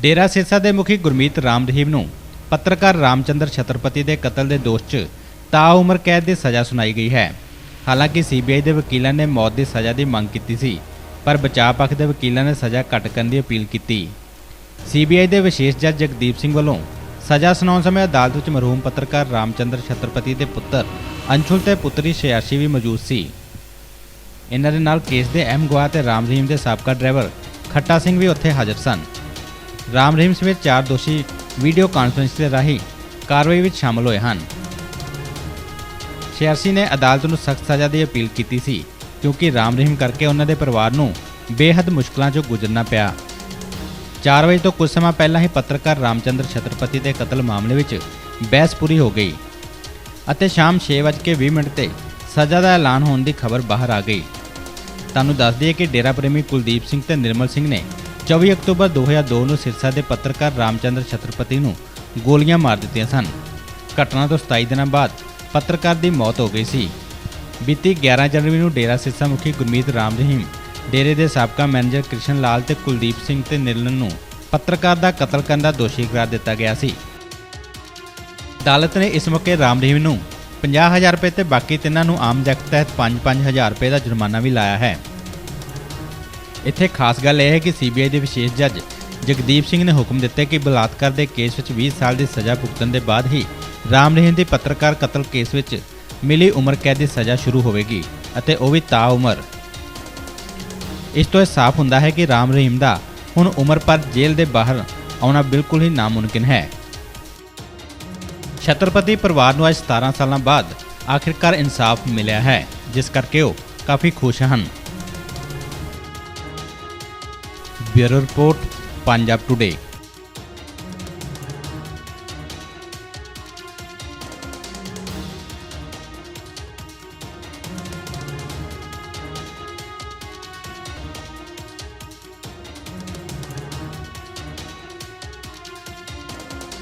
ਡੇਰਾ ਸਿਰਸਾ ਦੇ ਮੁਖੀ ਗੁਰਮੀਤ ਰਾਮ ਰਹੀਮ ਨੂੰ ਪੱਤਰਕਾਰ ਰਾਮਚੰਦਰ ਛਤਰਪਤੀ ਦੇ ਕਤਲ ਦੇ ਦੋਸ਼ 'ਚ ਤਾ ਉਮਰ ਕੈਦ ਦੀ ਸਜ਼ਾ ਸੁਣਾਈ ਗਈ ਹੈ। ਹਾਲਾਂਕਿ ਸੀਬੀਆਈ ਦੇ ਵਕੀਲਾਂ ਨੇ ਮੌਤ ਦੀ ਸਜ਼ਾ ਦੀ ਮੰਗ ਕੀਤੀ ਸੀ, ਪਰ ਬਚਾਅ ਪੱਖ ਦੇ ਵਕੀਲਾਂ ਨੇ ਸਜ਼ਾ ਘੱਟ ਕਰਨ ਦੀ ਅਪੀਲ ਕੀਤੀ। ਸੀਬੀਆਈ ਦੇ ਵਿਸ਼ੇਸ਼ ਜੱਜ ਜਗਦੀਪ ਸਿੰਘ ਵੱਲੋਂ ਸਜ਼ਾ ਸੁਣਾਉਣ ਸਮੇਂ ਅਦਾਲਤ ਵਿੱਚ ਮਰਹੂਮ ਪੱਤਰਕਾਰ ਰਾਮਚੰਦਰ ਛਤਰਪਤੀ ਦੇ ਪੁੱਤਰ ਅੰਸ਼ੁਲ ਤੇ ਪੁੱਤਰੀ ਸ਼ਿਆਸ਼ੀ ਵੀ ਮੌਜੂਦ ਸੀ। ਇਹਨਾਂ ਦੇ ਨਾਲ ਕੇਸ ਦੇ ਅਹਿਮ ਗਵਾਹ ਤੇ ਰਾਮ ਰਹੀਮ ਦੇ ਸਾਬਕਾ ਡਰਾਈਵਰ ਖੱਟਾ ਸਿੰਘ ਵੀ ਉੱਥੇ ਹਾਜ਼ਰ ਸਨ। ਰਾਮ ਰਹੀਮ ਸਮੇਤ ਚਾਰ ਦੋਸ਼ੀ ਵੀਡੀਓ ਕਾਨਫਰੰਸ ਦੇ ਰਾਹੀਂ ਕਾਰਵਾਈ ਵਿੱਚ ਸ਼ਾਮਲ ਹੋਏ ਹਨ। ਸ਼ਿਆਰਸੀ ਨੇ ਅਦਾਲਤ ਨੂੰ ਸਖਤ ਸਜ਼ਾ ਦੀ ਅਪੀਲ ਕੀਤੀ ਸੀ, ਕਿਉਂਕਿ ਰਾਮ ਰਹੀਮ ਕਰਕੇ ਉਹਨਾਂ ਦੇ ਪਰਿਵਾਰ ਨੂੰ ਬੇਹੱਦ ਮੁਸ਼ਕਲਾਂ 'ਚੋਂ ਗੁਜ਼ਰਨਾ ਪਿਆ। 4 ਵਜੇ ਤੋਂ ਕੁਝ ਸਮਾਂ ਪਹਿਲਾਂ ਹੀ ਪੱਤਰਕਾਰ ਰਾਮਚੰਦਰ ਛਤਰਪਤੀ ਦੇ ਕਤਲ ਮਾਮਲੇ ਵਿੱਚ ਬਹਿਸ ਪੂਰੀ ਹੋ ਗਈ ਅਤੇ ਸ਼ਾਮ 6:20 ਮਿੰਟ ਤੇ ਸਜ਼ਾ ਦਾ ਐਲਾਨ ਹੋਣ ਦੀ ਖਬਰ ਬਾਹਰ ਆ ਗਈ। ਤੁਹਾਨੂੰ ਦੱਸ ਦਈਏ ਕਿ ਡੇਰਾ ਪ੍ਰੇਮੀ ਕੁਲਦੀਪ ਸਿੰਘ ਤੇ ਨਿਰਮਲ ਸਿੰਘ ਨੇ 24 ਅਕਤੂਬਰ 2002 ਨੂੰ ਸਿਰਸਾ ਦੇ ਪੱਤਰਕਾਰ ਰਾਮਚੰਦਰ ਛਤਰਪਤੀ ਨੂੰ ਗੋਲੀਆਂ ਮਾਰ ਦਿੱਤੀਆਂ ਸਨ। ਘਟਨਾ ਤੋਂ 27 ਦਿਨਾਂ ਬਾਅਦ ਪੱਤਰਕਾਰ ਦੀ ਮੌਤ ਹੋ ਗਈ ਸੀ। ਬੀਤੀ 11 ਜਨਵਰੀ ਨੂੰ ਡੇਰਾ ਸਿਰਸਾ ਮੁਖੀ ਗੁਰਮੀਤ ਰਾਮ ਰਹੀਮ ਡੇਰੇ ਦੇ ਸਾਬਕਾ ਮੈਨੇਜਰ ਕ੍ਰਿਸ਼ਨ ਲਾਲ ਤੇ ਕੁਲਦੀਪ ਸਿੰਘ ਤੇ ਨਿਰਲਨ ਨੂੰ ਪੱਤਰਕਾਰ ਦਾ ਕਤਲ ਕਰਨ ਦਾ ਦੋਸ਼ੀ ਕਰਾਰ ਦਿੱਤਾ ਗਿਆ ਸੀ। ਅਦਾਲਤ ਨੇ ਇਸ ਮੌਕੇ ਰਾਮ ਰਹੀਮ ਨੂੰ 50000 ਰੁਪਏ ਤੇ ਬਾਕੀ ਤਿੰਨਾਂ ਨੂੰ ਆਮ ਜਗਤ ਤਹਿਤ 5-5000 ਰੁਪਏ ਦਾ ਜੁਰਮਾਨਾ ਵੀ ਲਾਇਆ ਹੈ। ਇੱਥੇ ਖਾਸ ਗੱਲ ਇਹ ਹੈ ਕਿ ਸੀਬੀਆਈ ਦੇ ਵਿਸ਼ੇਸ਼ ਜੱਜ ਜਗਦੀਪ ਸਿੰਘ ਨੇ ਹੁਕਮ ਦਿੱਤੇ ਕਿ ਬਲਾਤਕਾਰ ਦੇ ਕੇਸ ਵਿੱਚ 20 ਸਾਲ ਦੀ ਸਜ਼ਾ ਭੁਗਤਣ ਦੇ ਬਾਅਦ ਹੀ ਰਾਮ ਰਹੀਮ ਦੀ ਪੱਤਰਕਾਰ ਕਤਲ ਕੇਸ ਵਿੱਚ ਮਿਲੀ ਉਮਰ ਕੈਦ ਦੀ ਸਜ਼ਾ ਸ਼ੁਰੂ ਹੋਵੇਗੀ ਅਤੇ ਉਹ ਵੀ ਤਾ ਉਮਰ। ਇਸ ਤੋਂ ਇਹ ਸਾਫ਼ ਹੁੰਦਾ ਹੈ ਕਿ ਰਾਮ ਰਹੀਮ ਦਾ ਹੁਣ ਉਮਰ ਪਰ ਜੇਲ੍ਹ ਦੇ ਬਾਹਰ ਆਉਣਾ ਬਿਲਕੁਲ ਹੀ ਨਾਮੁਮਕਿਨ ਹੈ। ਛਤਰਪਤੀ ਪਰਿਵਾਰ ਨੂੰ ਅੱਜ 17 ਸਾਲਾਂ ਬਾਅਦ ਆਖਿਰਕਾਰ ਇਨਸਾਫ ਮਿਲਿਆ ਹੈ, ਜਿਸ ਕਰਕੇ ਉਹ ਕਾਫੀ ਖੁਸ਼ ਹਨ। Bureau report Punjab today